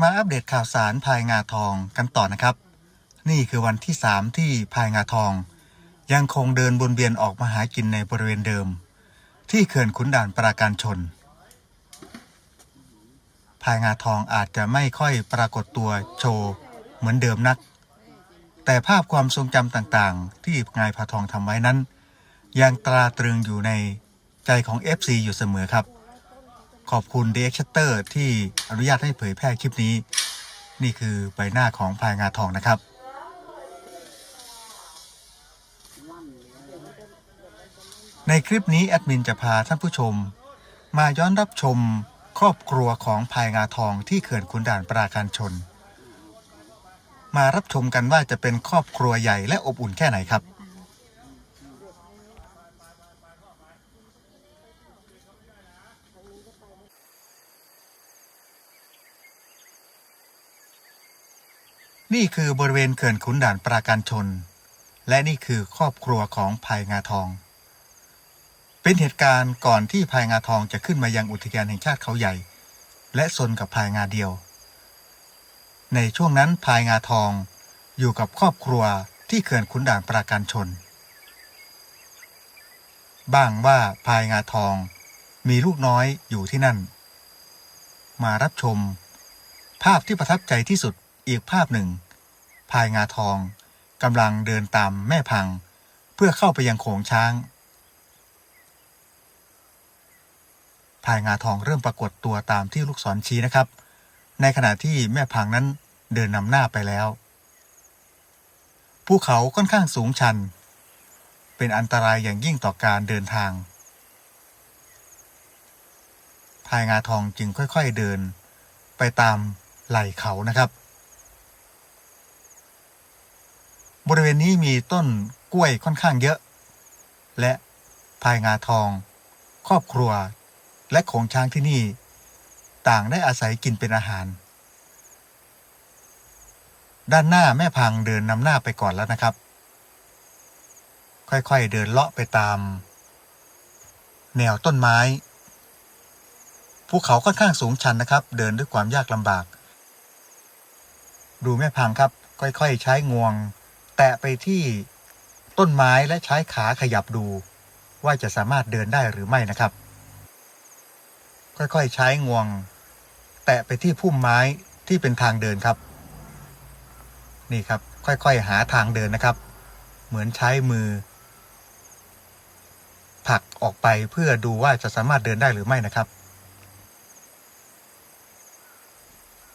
มาอัปเดตข่าวสารพายงาทองกันต่อนะครับ นี่คือวันที่ 3 ที่พายงาทอง ยังคงเดินวนเวียนออกมาหากินในบริเวณเดิม ที่เขื่อนขุนด่านปราการชนพายงาทองอาจจะไม่ค่อยปรากฏตัวโชว์เหมือนเดิมนัก แต่ภาพความทรงจำต่างๆ ที่งายพาทองทำไว้นั้น ยังตราตรึงอยู่ในใจของ FC อยู่เสมอครับ ขอบคุณ d x Shutter ที่อนุญาตให้เผยแพร่คลิปนี้ นี่คือใบหน้าของพายงาทองนะครับ ในคลิปนี้แอดมินจะพาท่านผู้ชม มาย้อนรับชมครอบครัวของพายงาทองที่เขื่อนขุนด่านปราการชน มารับชมกันว่าจะเป็นครอบครัวใหญ่และอบอุ่นแค่ไหนครับ นี่คือบริเวณเขื่อนขุนด่านปราการชน และนี่คือครอบครัวของพายงาทอง เป็นเหตุการณ์ก่อนที่พายงาทองจะขึ้นมายังอุทยานแห่งชาติเขาใหญ่ และซนกับพายงาเดียว ในช่วงนั้นพายงาทองอยู่กับครอบครัวที่เขื่อนขุนด่านปราการชน บ้างว่าพายงาทองมีลูกน้อยอยู่ที่นั่น มารับชม ภาพที่ประทับใจที่สุด อีกภาพหนึ่ง พายงาทองกำลังเดินตามแม่พัง เพื่อเข้าไปยังโขงช้างพายงาทองเริ่มปรากฏตัวตามที่ลูกศรชี้นะครับ ในขณะที่แม่พังนั้นเดินนำหน้าไปแล้วภูเขาค่อนข้างสูงชัน เป็นอันตรายอย่างยิ่งต่อการเดินทาง พายงาทองจึงค่อยๆเดิน ไปตามไหล่เขานะครับ บริเวณนี้มีต้นกล้วยค่อนข้างเยอะ และพายงาทอง ครอบครัว และโขงช้างที่นี่ ต่างได้อาศัยกินเป็นอาหาร ด้านหน้าแม่พังเดินนำหน้าไปก่อนแล้วนะครับ ค่อยๆเดินเลาะไปตาม แนวต้นไม้ภูเขาค่อนข้างสูงชันนะครับ เดินด้วยความยากลำบาก ดูแม่พังครับ ค่อยๆ ใช้งวง แตะไปที่ต้นไม้และใช้ขาขยับดู ว่าจะสามารถเดินได้หรือไม่นะครับ ค่อยๆใช้งวง แตะไปที่พุ่มไม้ที่เป็นทางเดินครับ นี่ครับค่อยๆหาทางเดินนะครับ เหมือนใช้มือผลักออกไปเพื่อดูว่าจะสามารถเดินได้หรือไม่นะครับ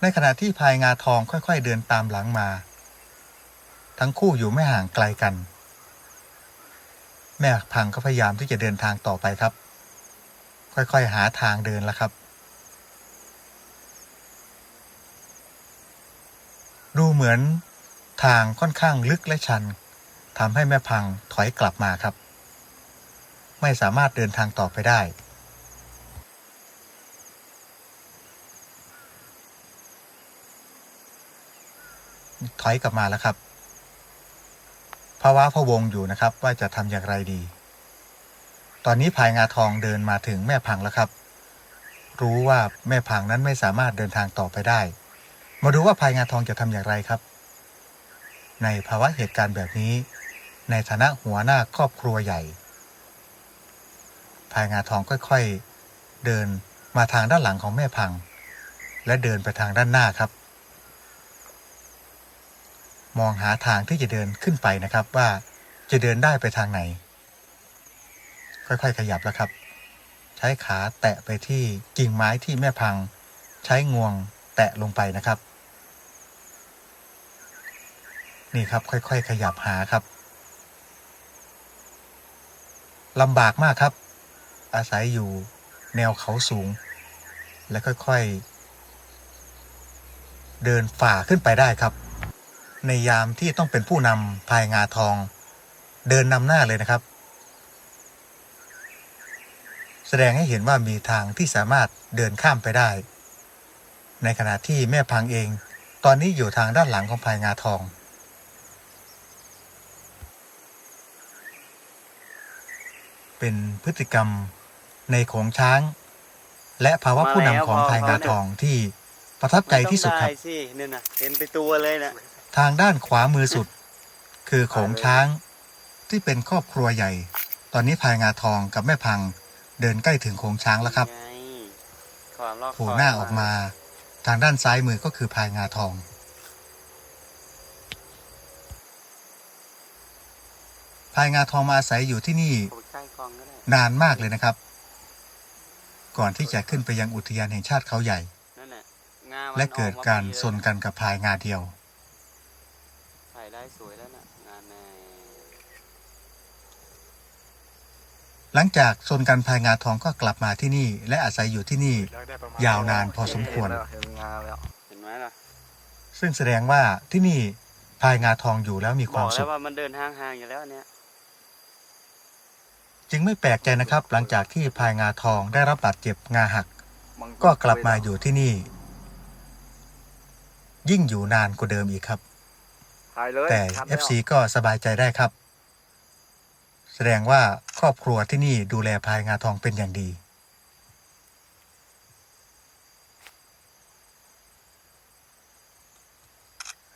ในขณะที่พายงาทองค่อย ๆ เดินตามหลังมา ทั้งคู่อยู่ไม่ห่างไกลกัน แม่พังก็พยายามที่จะเดินทางต่อไปครับ ค่อยๆหาทางเดินแล้วครับ ดูเหมือนทางค่อนข้างลึกและชันทำให้แม่พังถอยกลับมาครับ ไม่สามารถเดินทางต่อไปได้ ถอยกลับมาแล้วครับ ภาวะพะวงอยู่นะครับว่าจะทำอย่างไรดี ตอนนี้พายงาทองเดินมาถึงแม่พังแล้วครับ รู้ว่าแม่พังนั้นไม่สามารถเดินทางต่อไปได้ มาดูว่าพายงาทองจะทำอย่างไรครับ ในภาวะเหตุการณ์แบบนี้ ในฐานะหัวหน้าครอบครัวใหญ่พายงาทองค่อยๆ เดินมาทางด้านหลังของแม่พัง และเดินไปทางด้านหน้าครับ มองหาทางที่จะเดินขึ้นไปนะครับ ว่าจะเดินได้ไปทางไหน ค่อยๆ ขยับแล้วครับ ใช้ขาแตะไปที่กิ่งไม้ที่แม่พัง ใช้งวงแตะลงไปนะครับ นี่ครับค่อยๆ ขยับหาครับลำบากมากครับ อาศัยอยู่แนวเขาสูง และค่อยๆ เดินฝ่าขึ้นไปได้ครับ ในยามที่ต้องเป็นผู้นำพายงาทอง เดินนำหน้าเลยนะครับ แสดงให้เห็นว่ามีทางที่สามารถเดินข้ามไปได้ ในขณะที่แม่พังเอง ตอนนี้อยู่ทางด้านหลังของพายงาทอง เป็นพฤติกรรมในโขงช้าง และภาวะผู้นำของมาแล้วพายงาทองที่ประทับใจที่สุดครับ เห็นไปตัวเลยนะ ทางด้านขวามือสุด คือโขงช้างที่เป็นครอบครัวใหญ่ ตอนนี้พายงาทองกับแม่พังเดินใกล้ถึงโขงช้างแล้วครับไงความรอบโผล่หน้าออกมา ทางด้านซ้ายมือก็คือพายงาทอง พายงาทองมาอาศัยอยู่ที่นี่ นานมากเลยนะครับ ก่อนที่จะขึ้นไปยังอุทยานแห่งชาติเขาใหญ่ และเกิดการสนกันกับพายงาเดียว ใส่ได้สวยแล้วนะงานในหลังจากสนกันพายงาทองก็กลับมาที่นี่ และอาศัยอยู่ที่นี่ ยาวนานพอสมควร เห็นงาแล้วเห็นไหมล่ะซึ่งแสดงว่าที่นี่พายงาทองอยู่แล้วมีคบวาอมกสุแล้วข ว่ามันเดินห่างๆอยู่แล้วอันเนี่ยจึงไม่แปลกใจนะครับ หลังจากที่พายงาทองได้รับบาดเจ็บงาหัก ก็กลับมาอยู่ที่นี่ ยิ่งอยู่นานกว่าเดิมอีกครับถ่ายเลย แต่ชัดแล้ว FC ก็สบายใจได้ครับ แสดงว่าครอบครัวที่นี่ดูแลพายงาทองเป็นอย่างดี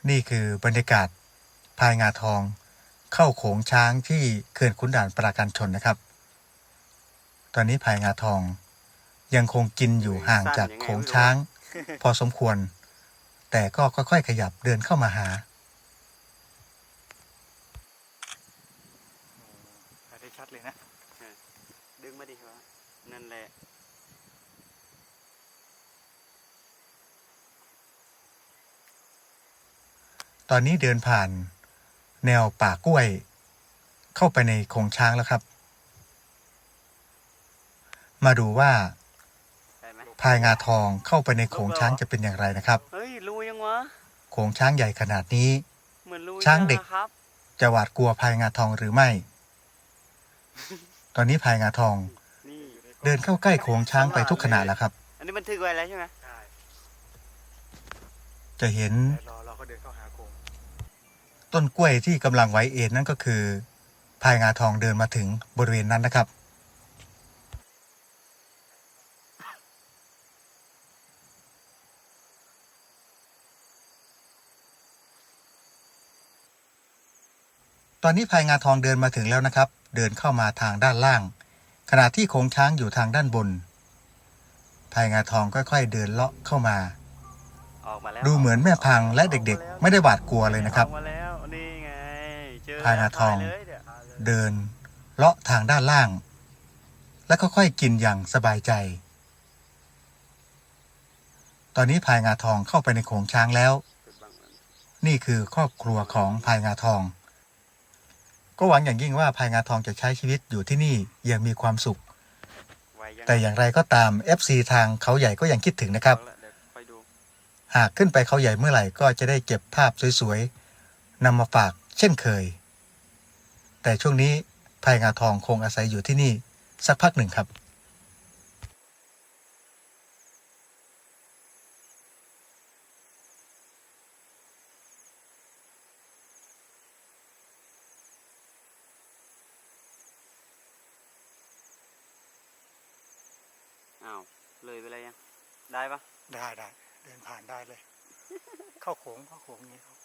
นี่คือบรรยากาศพายงาทอง เข้าโขงช้างที่เขื่อนขุนด่านปราการชนนะครับ ตอนนี้พายงาทองยังคงกินอยู่ห่างจากโขงช้าง พอสมควร แต่ก็ค่อยๆขยับเดินเข้ามาหา ถ่ายได้ชัด เลยนะดึงมาดิวะนั่นแหละตอนนี้เดินผ่านแนวป่ากล้วย เข้าไปในโขงช้างแล้วครับ มาดูว่าใช่ไหมพายงาทองเข้าไปในโขงช้างจะเป็นอย่างไรนะครับเฮ้ยรู้ยังวะโขงช้างใหญ่ขนาดนี้เหมือนรู้ช้างเด็กนะครับจะหวาดกลัวพายงาทองหรือไม่ ตอนนี้พายงาทองนี่เดินเข้าใกล้โขงช้างไปทุกขณะแล้วครับ อันนี้บันทึกไว้แล้วใช่ไหมใช่จะเห็นรอรอเขาเดินเข้าหาโกงต้นกล้วยที่กำลังไว้เอ็นนั่นก็คือพายงาทองเดินมาถึงบริเวณนั้นนะครับตอนนี้พายงาทองเดินมาถึงแล้วนะครับ เดินเข้ามาทางด้านล่าง ขณะที่โขงช้างอยู่ทางด้านบนพายงาทองค่อยๆเดินเลาะเข้ามาออกมาแล้วดูเหมือนแม่พังและเด็กๆ ไม่ได้หวาดกลัวเลยนะครับออกมาแล้วนี่ไงเจอพายงาทองถ่ยเลยเนี่ยเดินเลาะทางด้านล่าง แล้วก็ค่อยกินอย่างสบายใจ ตอนนี้พายงาทองเข้าไปในโขงช้างแล้ว นี่คือครอบครัวของพายงาทอง ก็หวังอย่างยิ่งว่าพายงาทองจะใช้ชีวิตอยู่ที่นี่อย่างมีความสุขไว้ยังแต่อย่างไรก็ตาม FC ทางเขาใหญ่ก็ยังคิดถึงนะครับเอาละเดี๋ยวไปดูหากขึ้นไปเขาใหญ่เมื่อไหร่ก็จะได้เก็บภาพสวยๆนำมาฝากเช่นเคย แต่ช่วงนี้พายงาทองคงอาศัยอยู่ที่นี่สักพักหนึ่งครับ อ้าวเลยไปเลยยัง ได้ปะได้ได้เดินผ่านได้เลย เข้าโขงเข้าโขงนี้เข้าโขง